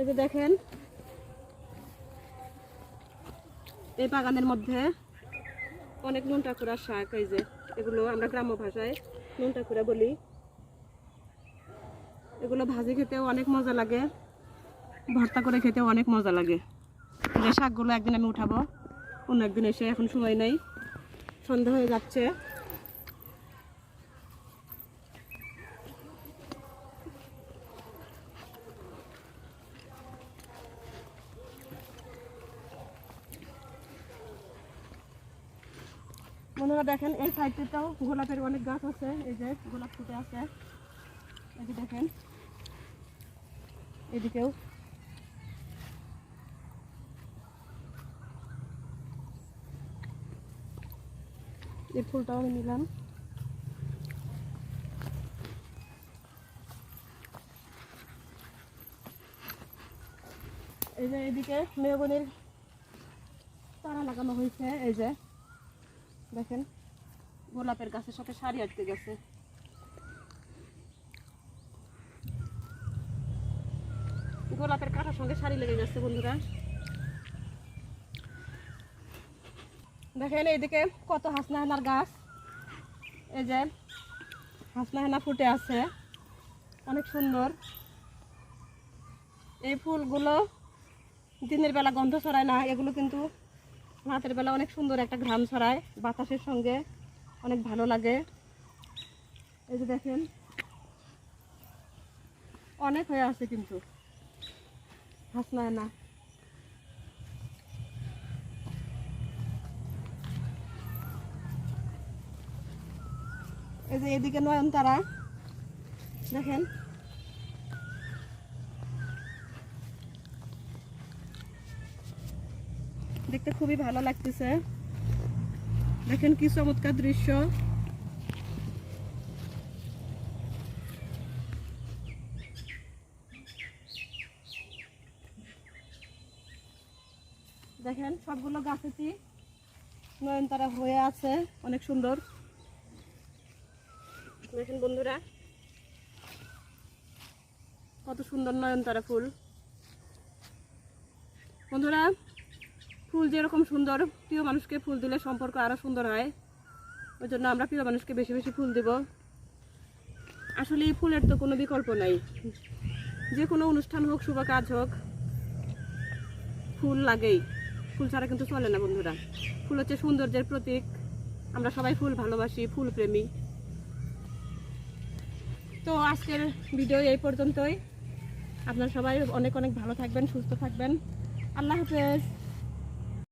এই যে দেখেন। এই বাগানের মধ্যে অনেক নুনটা কুড়া শাক, এই যে এগুলো আমরা গ্রাম্য ভাষায় নুনটা কুড়া বলি। এগুলো ভাজি খেতেও অনেক মজা লাগে, ভর্তা করে খেতেও অনেক মজা লাগে। যে শাকগুলো একদিন আমি উঠাবো, অন্য একদিন এসে, এখন সময় নেই। সন্ধ্যা হয়ে যাচ্ছে। বন্ধুরা দেখেন, এই সাইডটাতেও গোলাপের অনেক গাছ আছে। এই যে গোলাপ ফুটে আছে। এই দেখেন, এদিকেও। এই ফুলটাও আমি নিলাম। এই যে এদিকে মেয়বনের তারা লাগানো হয়েছে, এই যে। দেখেন। গোলাপের গাছের সাথে সারি আটকে গেছে। গোলাপের কাঁটার সঙ্গে শাড়ি লেগে গেছে, বন্ধুরা। দেখেন এইদিকে কত হাসনাহানার গাছ। এই যে হাসনাহানা ফুটে আছে। অনেক সুন্দর। এই ফুলগুলো দিনের বেলা গন্ধ ছড়ায় না, এগুলো কিন্তু রাতের বেলা অনেক সুন্দর একটা ঘ্রাণ ছড়ায়, বাতাসের সঙ্গে অনেক ভালো লাগে। এই যে দেখেন, অনেক হয়ে আছে কিন্তু। হাসনায় না এই যে এদিকে নয়নতারা, দেখেন দেখতে খুবই ভালো লাগতেছে। দেখেন কি চমৎকার দৃশ্য। দেখেন সবগুলো গাছেছি নয়নতারা হয়ে আছে, অনেক সুন্দর। দেখেন বন্ধুরা, কত সুন্দর নয়নতারা ফুল। বন্ধুরা ফুল যেরকম সুন্দর, প্রিয় মানুষকে ফুল দিলে সম্পর্ক আরও সুন্দর হয়। ওই জন্য আমরা প্রিয় মানুষকে বেশি বেশি ফুল দেব। আসলে এই ফুলের তো কোনো বিকল্প নাই। যে কোনো অনুষ্ঠান হোক, শুভ কাজ হোক, ফুল লাগেই। ফুল ছাড়া কিন্তু চলে না বন্ধুরা। ফুল হচ্ছে সৌন্দর্যের প্রতীক। আমরা সবাই ফুল ভালোবাসি, ফুল প্রেমী। তো আজকের ভিডিও এই পর্যন্তই। আপনারা সবাই অনেক অনেক ভালো থাকবেন, সুস্থ থাকবেন। আল্লাহ হাফেজ।